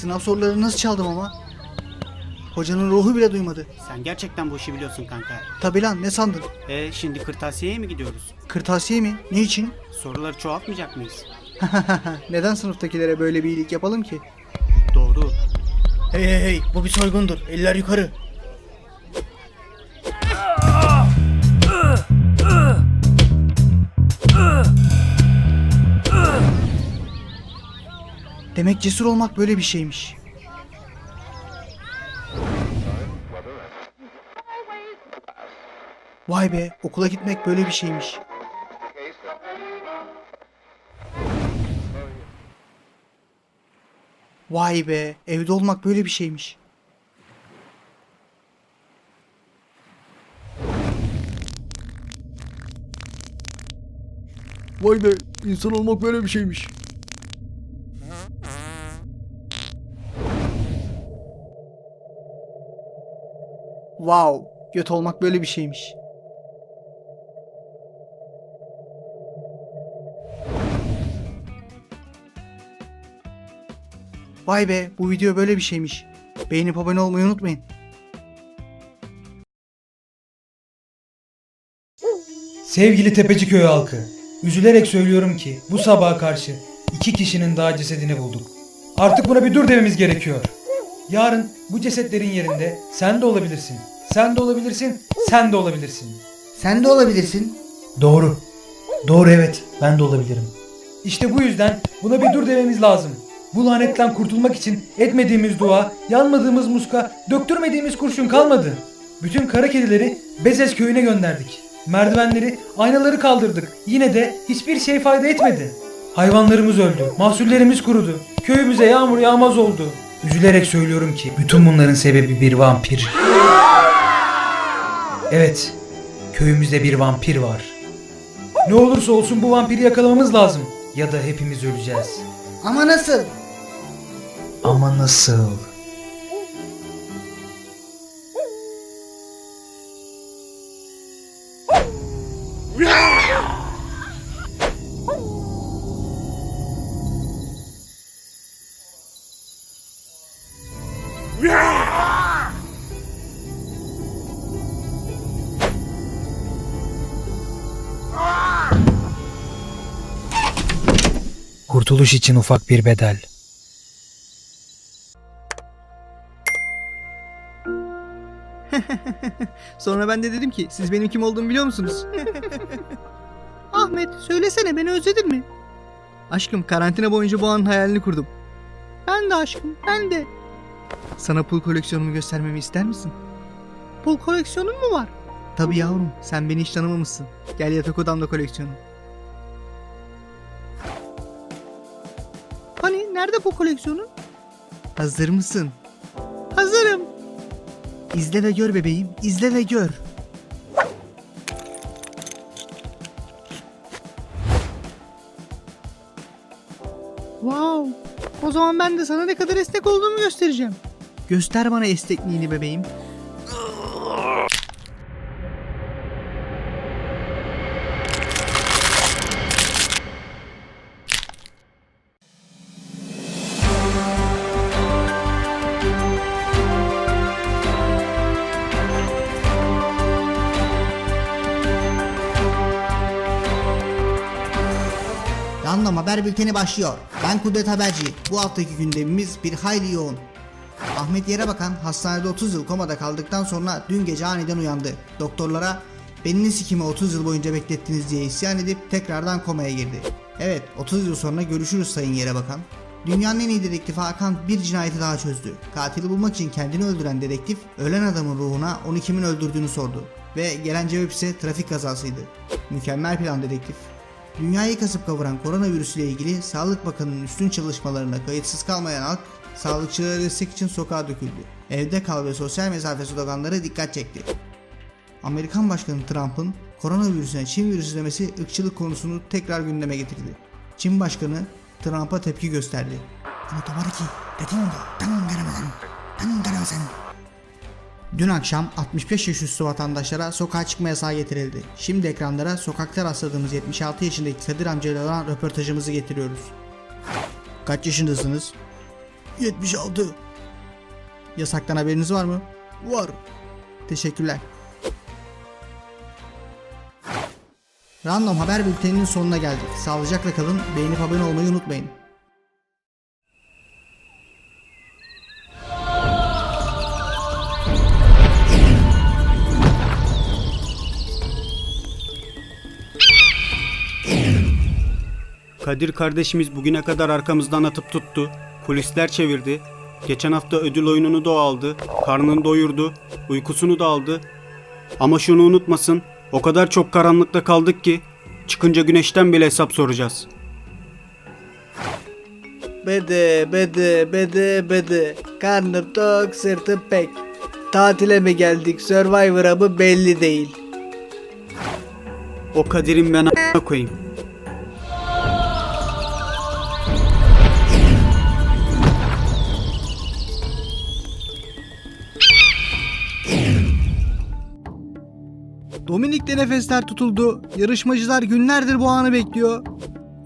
Sınav sorularını nasıl çaldım ama? Hocanın ruhu bile duymadı. Sen gerçekten bu işi biliyorsun kanka. Tabi lan ne sandın? E şimdi kırtasiyeye mi gidiyoruz? Kırtasiye mi? Ne için? Soruları çoğaltmayacak mıyız? Neden sınıftakilere böyle bir iyilik yapalım ki? Doğru. Hey hey hey bu bir soygundur. Eller yukarı. Demek cesur olmak böyle bir şeymiş. Vay be okula gitmek böyle bir şeymiş. Vay be evde olmak böyle bir şeymiş. Vay be insan olmak böyle bir şeymiş. Wow, göt olmak böyle bir şeymiş. Vay be, bu video böyle bir şeymiş. Beğenip abone olmayı unutmayın. Sevgili Tepeciköy halkı, üzülerek söylüyorum ki bu sabaha karşı iki kişinin daha cesedini bulduk. Artık buna bir dur dememiz gerekiyor. Yarın bu cesetlerin yerinde sen de olabilirsin. Sen de olabilirsin, sen de olabilirsin. Sen de olabilirsin. Doğru. Doğru evet, ben de olabilirim. İşte bu yüzden buna bir dur dememiz lazım. Bu lanetten kurtulmak için etmediğimiz dua, yanmadığımız muska, döktürmediğimiz kurşun kalmadı. Bütün kara kedileri Bezes köyüne gönderdik. Merdivenleri, aynaları kaldırdık. Yine de hiçbir şey fayda etmedi. Hayvanlarımız öldü, mahsullerimiz kurudu. Köyümüze yağmur yağmaz oldu. Üzülerek söylüyorum ki bütün bunların sebebi bir vampir. Evet, köyümüzde bir vampir var. Ne olursa olsun bu vampiri yakalamamız lazım. Ya da hepimiz öleceğiz. Ama nasıl? Ama nasıl? Kurtuluş için ufak bir bedel. Sonra ben de dedim ki siz benim kim olduğumu biliyor musunuz? Ahmet söylesene beni özledin mi? Aşkım karantina boyunca bu anın hayalini kurdum. Ben de aşkım ben de. Sana pul koleksiyonumu göstermemi ister misin? Pul koleksiyonun mu var? Tabii yavrum sen beni hiç tanımamışsın. Gel yatak odamda koleksiyonum. Hani nerede bu koleksiyonun? Hazır mısın? Hazırım. İzle ve gör bebeğim, izle ve gör. Wow. O zaman ben de sana ne kadar esnek olduğumu göstereceğim. Göster bana esnekliğini bebeğim. Random Haber Bülteni başlıyor. Ben Kudret Haberci. Bu haftaki gündemimiz bir hayli yoğun. Ahmet Yerebakan hastanede 30 yıl komada kaldıktan sonra dün gece aniden uyandı. Doktorlara benini sikimi 30 yıl boyunca beklettiniz diye isyan edip tekrardan komaya girdi. Evet 30 yıl sonra görüşürüz Sayın Yerebakan. Dünyanın en iyi dedektifi Hakan bir cinayeti daha çözdü. Katili bulmak için kendini öldüren dedektif ölen adamın ruhuna onu kimin öldürdüğünü sordu. Ve gelen cevap ise trafik kazasıydı. Mükemmel plan dedektif. Dünyayı kasıp kavuran koronavirüsüyle ilgili Sağlık Bakanı'nın üstün çalışmalarına kayıtsız kalmayan halk, sağlıkçılara destek için sokağa döküldü. Evde kal ve sosyal mesafe sloganları dikkat çekti. Amerikan Başkanı Trump'ın koronavirüsüne Çin virüsü demesi ırkçılık konusunu tekrar gündeme getirdi. Çin Başkanı Trump'a tepki gösterdi. Dün akşam 65 yaş üstü vatandaşlara sokağa çıkma yasağı getirildi. Şimdi ekranlara sokakta rastladığımız 76 yaşındaki Kadir amcayla olan röportajımızı getiriyoruz. Kaç yaşındasınız? 76. Yasaktan haberiniz var mı? Var. Teşekkürler. Random haber bülteninin sonuna geldik. Sağlıcakla kalın. Beğenip abone olmayı unutmayın. Kadir kardeşimiz bugüne kadar arkamızdan atıp tuttu. Polisler çevirdi. Geçen hafta ödül oyununu da aldı. Karnını doyurdu. Uykusunu da aldı. Ama şunu unutmasın. O kadar çok karanlıkta kaldık ki çıkınca güneşten bile hesap soracağız. Bede bede bede bede Karnım tok sırtım pek Tatile mi geldik Survivor'a mı belli değil O Kadir'in ben a**ına koyayım. Dominik'te nefesler tutuldu. Yarışmacılar günlerdir bu anı bekliyor.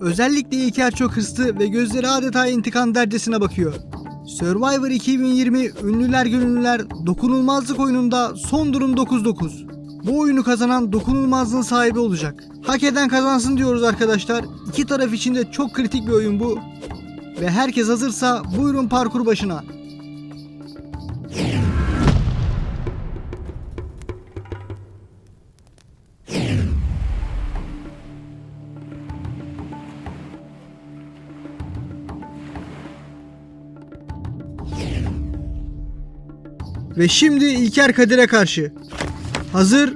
Özellikle İlker çok hırslı ve gözleri adeta intikam dercesine bakıyor. Survivor 2020 Ünlüler Gönüllüler Dokunulmazlık oyununda son durum 9-9. Bu oyunu kazanan dokunulmazlığın sahibi olacak. Hak eden kazansın diyoruz arkadaşlar. İki taraf için de çok kritik bir oyun bu. Ve herkes hazırsa buyurun parkur başına. Ve şimdi İlker Kadir'e karşı. Hazır.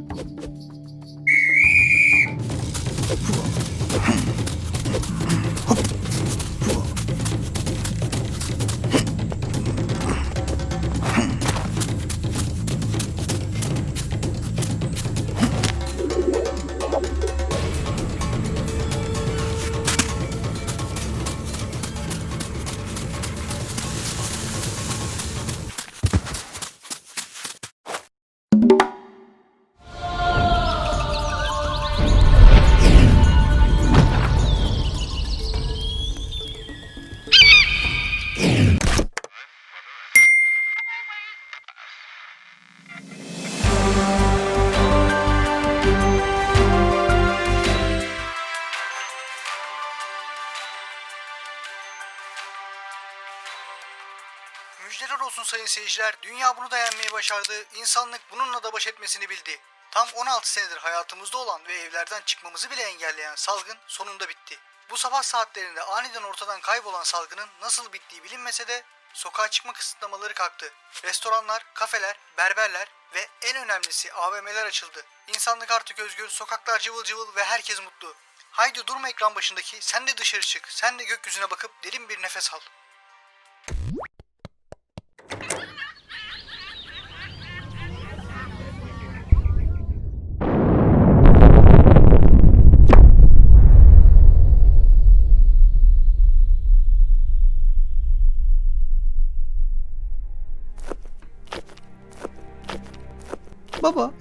Müjdeler olsun sayın seyirciler. Dünya bunu da yenmeyi başardı. İnsanlık bununla da baş etmesini bildi. Tam 16 senedir hayatımızda olan ve evlerden çıkmamızı bile engelleyen salgın sonunda bitti. Bu sabah saatlerinde aniden ortadan kaybolan salgının nasıl bittiği bilinmese de sokağa çıkma kısıtlamaları kalktı. Restoranlar, kafeler, berberler ve en önemlisi AVM'ler açıldı. İnsanlık artık özgür, sokaklar cıvıl cıvıl ve herkes mutlu. Haydi durma ekran başındaki, sen de dışarı çık, sen de gökyüzüne bakıp derin bir nefes al.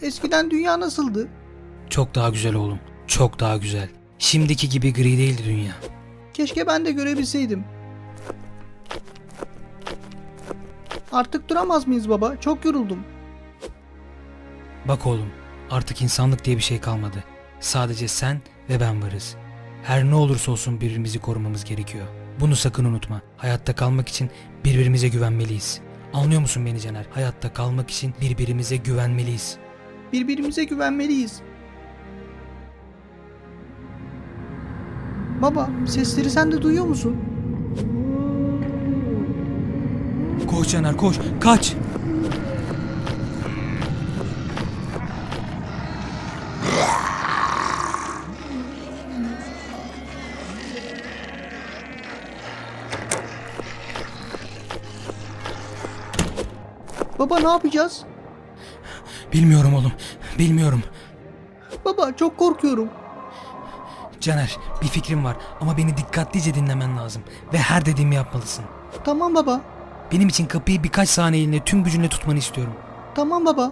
Eskiden dünya nasıldı? Çok daha güzel oğlum. Çok daha güzel. Şimdiki gibi gri değildi dünya. Keşke ben de görebilseydim. Artık duramaz mıyız baba? Çok yoruldum. Bak oğlum, artık insanlık diye bir şey kalmadı. Sadece sen ve ben varız. Her ne olursa olsun birbirimizi korumamız gerekiyor. Bunu sakın unutma. Hayatta kalmak için birbirimize güvenmeliyiz. Anlıyor musun beni Caner? Hayatta kalmak için birbirimize güvenmeliyiz. Birbirimize güvenmeliyiz. Baba, sesleri sen de duyuyor musun? Koş Caner koş, kaç! Baba ne yapacağız? Bilmiyorum oğlum, bilmiyorum. Baba çok korkuyorum. Caner, bir fikrim var ama beni dikkatlice dinlemen lazım. Ve her dediğimi yapmalısın. Tamam baba. Benim için kapıyı birkaç saniyeliğine tüm gücünle tutmanı istiyorum. Tamam baba.